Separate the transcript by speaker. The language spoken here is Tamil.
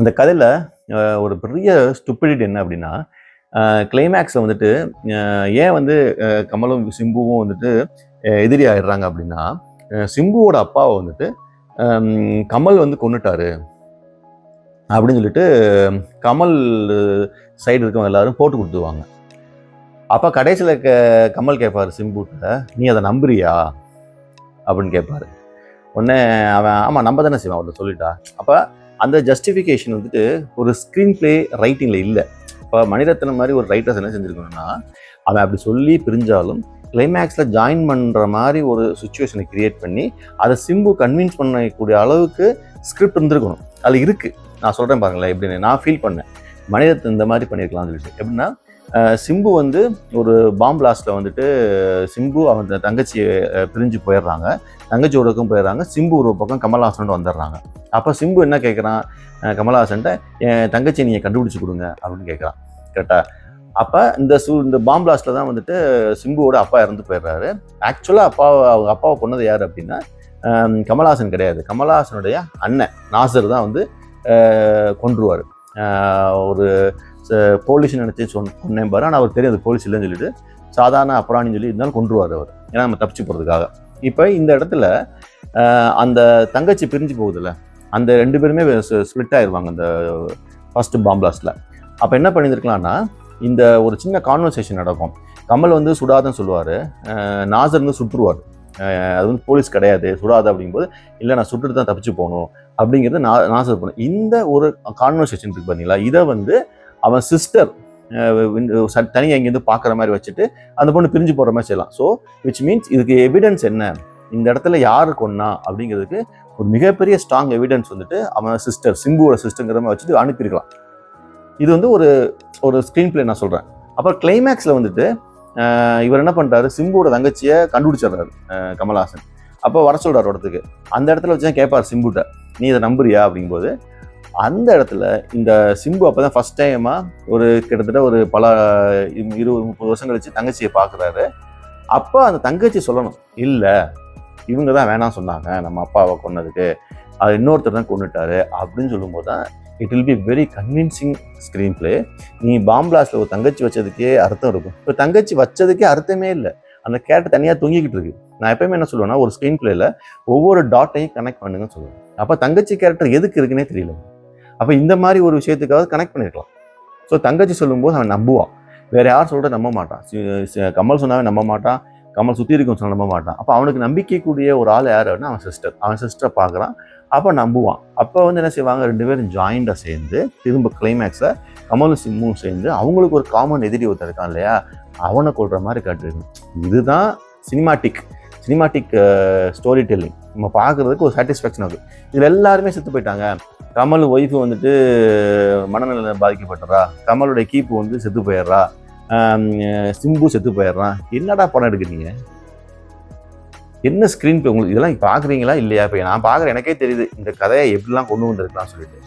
Speaker 1: இந்த கதையில் ஒரு பெரிய ஸ்டுப்பிடிட் என்ன அப்படின்னா கிளைமேக்ஸில் வந்துட்டு ஏன் வந்து கமலும் சிம்புவும் வந்துட்டு எதிரி ஆயிடுறாங்க அப்படின்னா சிம்புவோட அப்பாவை வந்துட்டு கமல் வந்து கொன்னுட்டாரு. அப்படின்னு சொல்லிட்டு கமல் சைடு இருக்கவங்க எல்லாரும் போட்டு கொடுத்துருவாங்க. அப்போ கடைசியில் க கமல் கேட்பார் சிம்புட்ட நீ அதை நம்புறியா? அப்படின்னு கேட்பாரு உடனே அவன் ஆமாம் நம்ப தானே செய்வான் அவர்கிட்ட சொல்லிட்டா. அப்போ அந்த ஜஸ்டிஃபிகேஷன் வந்துட்டு ஒரு ஸ்க்ரீன் பிளே ரைட்டிங்கில் இல்லை. இப்போ மணிரத்னம் மாதிரி ஒரு ரைட்டர்ஸ் என்ன செஞ்சுருக்கணும்னா அவன் அப்படி சொல்லி பிரிஞ்சாலும் கிளைமேக்ஸில் ஜாயின் பண்ணுற மாதிரி ஒரு சுச்சுவேஷனை கிரியேட் பண்ணி அதை சிம்பு கன்வின்ஸ் பண்ணக்கூடிய அளவுக்கு ஸ்கிரிப்ட் இருந்திருக்கணும். அது இருக்குது நான் சொல்கிறேன் பாருங்களேன் எப்படின்னு. நான் ஃபீல் பண்ணேன். மணிரத்னம் இந்த மாதிரி பண்ணியிருக்கலாம்னு சொல்லிட்டு. எப்படின்னா சிம்பு வந்து ஒரு பாம் பிளாஸ்ட்டில் வந்துட்டு சிம்பு அவன் தங்கச்சியை பிரிஞ்சு போயிடுறாங்க. தங்கச்சி ஒரு பக்கம் போயிடுறாங்க சிம்பு ஒரு பக்கம் கமல்ஹாசன் வந்துடுறாங்க. அப்போ சிம்பு என்ன கேட்குறான் கமல்ஹாசன்ட்ட என் தங்கச்சியை நீங்கள் கண்டுபிடிச்சி கொடுங்க அப்படின்னு கேட்குறான் கரெக்டாக அப்போ இந்த சூ இந்த பாம் தான் வந்துட்டு சிம்புவோட அப்பா இறந்து போயிடுறாரு. ஆக்சுவலாக அப்பா அவங்க அப்பாவை கொண்டது யார் அப்படின்னா கமல்ஹாசன் கிடையாது. கமல்ஹாசனுடைய அண்ணன் நாசர் தான் வந்து கொன்றுவார். ஒரு போலீஸ் நினச்சி சொன்ன பாரு. ஆனால் அவர் தெரியாது போலீஸ் இல்லைன்னு சொல்லிட்டு. சாதாரண அப்புறாணின்னு சொல்லி இருந்தாலும் கொண்டுருவார் அவர். ஏன்னா நம்ம தப்பிச்சு போகிறதுக்காக இப்போ இந்த இடத்துல அந்த தங்கச்சி பிரிஞ்சு போகுதுல்ல? அந்த ரெண்டு பேருமே ஸ்ப்ளிட் ஆயிடுவாங்க அந்த ஃபர்ஸ்ட் பாம்பாஸ்டில் அப்போ என்ன பண்ணியிருக்கலாம்னா இந்த ஒரு சின்ன கான்வர்சேஷன் நடக்கும். கமல் வந்து சுடாதன்னு சொல்லுவார். நாசர் வந்து சுட்டுருவார். அது வந்து போலீஸ் கிடையாது சுடாது அப்படிங்கும்போது இல்லை நான் சுட்டுட்டு தான் தப்பிச்சு போகணும். அப்படிங்கிறது நான் நாசர் பண்ணும் இந்த ஒரு கான்வர்சேஷன் இருக்கு பார்த்தீங்களா இதை வந்து அவன் சிஸ்டர் தனியாக இங்கேருந்து பார்க்குற மாதிரி வச்சுட்டு அந்த பொண்ணு பிரிஞ்சு போகிற மாதிரி செய்யலாம். ஸோ விச் மீன்ஸ் இதுக்கு எவிடன்ஸ் என்ன? இந்த இடத்துல யார் கொன்னா? அப்படிங்கிறதுக்கு ஒரு மிகப்பெரிய ஸ்ட்ராங் எவிடன்ஸ் வந்துட்டு அவன் சிஸ்டர் சிம்புவோட சிஸ்டருங்கிற மாதிரி வச்சுட்டு அனுப்பியிருக்கலாம். இது வந்து ஒரு ஒரு ஸ்க்ரீன் பிளே நான் சொல்கிறேன் அப்புறம் கிளைமேக்ஸில் வந்துட்டு இவர் என்ன பண்ணுறாரு சிம்புவோட தங்கச்சியை கண்டுபிடிச்சிடுறாரு கமல்ஹாசன். அப்போ வர சொல்கிறார் இடத்துக்கு அந்த இடத்துல வச்சு தான் கேட்பார் சிம்புட்ட நீ இதை நம்புறியா? அப்படிங்கும்போது அந்த இடத்துல இந்த சிம்பு அப்போ தான் ஃபஸ்ட் டைமாக ஒரு கிட்டத்தட்ட ஒரு பல இரு- இருபது முப்பது வருஷம் கழிச்சு தங்கச்சியை பார்க்குறாரு. அப்போ அந்த தங்கச்சி சொல்லணும் இல்லை இவங்க தான் வேணாம் சொன்னாங்க நம்ம அப்பாவை கொன்னதுக்கு. அது இன்னொருத்தர் தான் கொண்டுட்டாரு அப்படின்னு சொல்லும்போது தான் it will be very convincing screen play நீ பாம்பிளாஸில் ஒரு தங்கச்சி வச்சதுக்கே அர்த்தம் இருக்கும். இப்போ தங்கச்சி வச்சதுக்கே அர்த்தமே இல்லை. அந்த கேரக்டர் தனியாக தொங்கிக்கிட்டு இருக்கு. நான் எப்பயுமே என்ன சொல்லுவேன்னா ஒரு ஸ்க்ரீன் பிளேல ஒவ்வொரு டாட்டையும் கனெக்ட் பண்ணுங்கன்னு சொல்லுவேன். அப்போ தங்கச்சி கேரக்டர் எதுக்கு இருக்குன்னே தெரியல. அப்போ இந்த மாதிரி ஒரு விஷயத்துக்காவது கனெக்ட் பண்ணியிருக்கலாம் ஸோ தங்கச்சி சொல்லும்போது அவன் நம்புவான் வேறு யார் சொல்கிறத நம்ப மாட்டான் கமல் சொன்னாவே நம்ப மாட்டான் கமல் சுற்றி இருக்கும் சொன்ன நம்ப மாட்டான் அப்போ அவனுக்கு நம்பிக்கைக்கூடிய ஒரு ஆள் யார் அப்படின்னா அவன் சிஸ்டர் அவன் சிஸ்டரை பார்க்குறான் அப்போ நம்புவான். அப்போ வந்து என்ன செய்வாங்க? ரெண்டு பேரும் ஜாயிண்டாக சேர்ந்து திரும்ப கிளைமேக்ஸில் கமலும் சிம்மும் சேர்ந்து அவங்களுக்கு ஒரு காமன் எதிரி ஒருத்தர் இருக்கான் இல்லையா? அவனை கொள்கிற மாதிரி காட்டுருக்கு இதுதான் சினிமாட்டிக் சினிமாட்டிக் ஸ்டோரி டெல்லிங் நம்ம பார்க்குறதுக்கு ஒரு சாட்டிஸ்ஃபேக்ஷன் ஆகுது இதில் எல்லாருமே செத்து போயிட்டாங்க. கமல் ஒய்ஃபு வந்துட்டு மனநல பாதிக்கப்பட்டுறா. கமலுடைய கீப்பு வந்து செத்து போயிடுறா. சிம்பு செத்து போயிடுறான் என்னடா படம் எடுக்கிறீங்க? என்ன ஸ்க்ரீன் பே உங்களுக்கு? இதெல்லாம் பார்க்குறீங்களா இல்லையா? இப்போ நான் பார்க்குறேன் எனக்கே தெரியுது. இந்த கதையை எப்படிலாம் கொண்டு வந்திருக்கலாம் சொல்லிட்டு.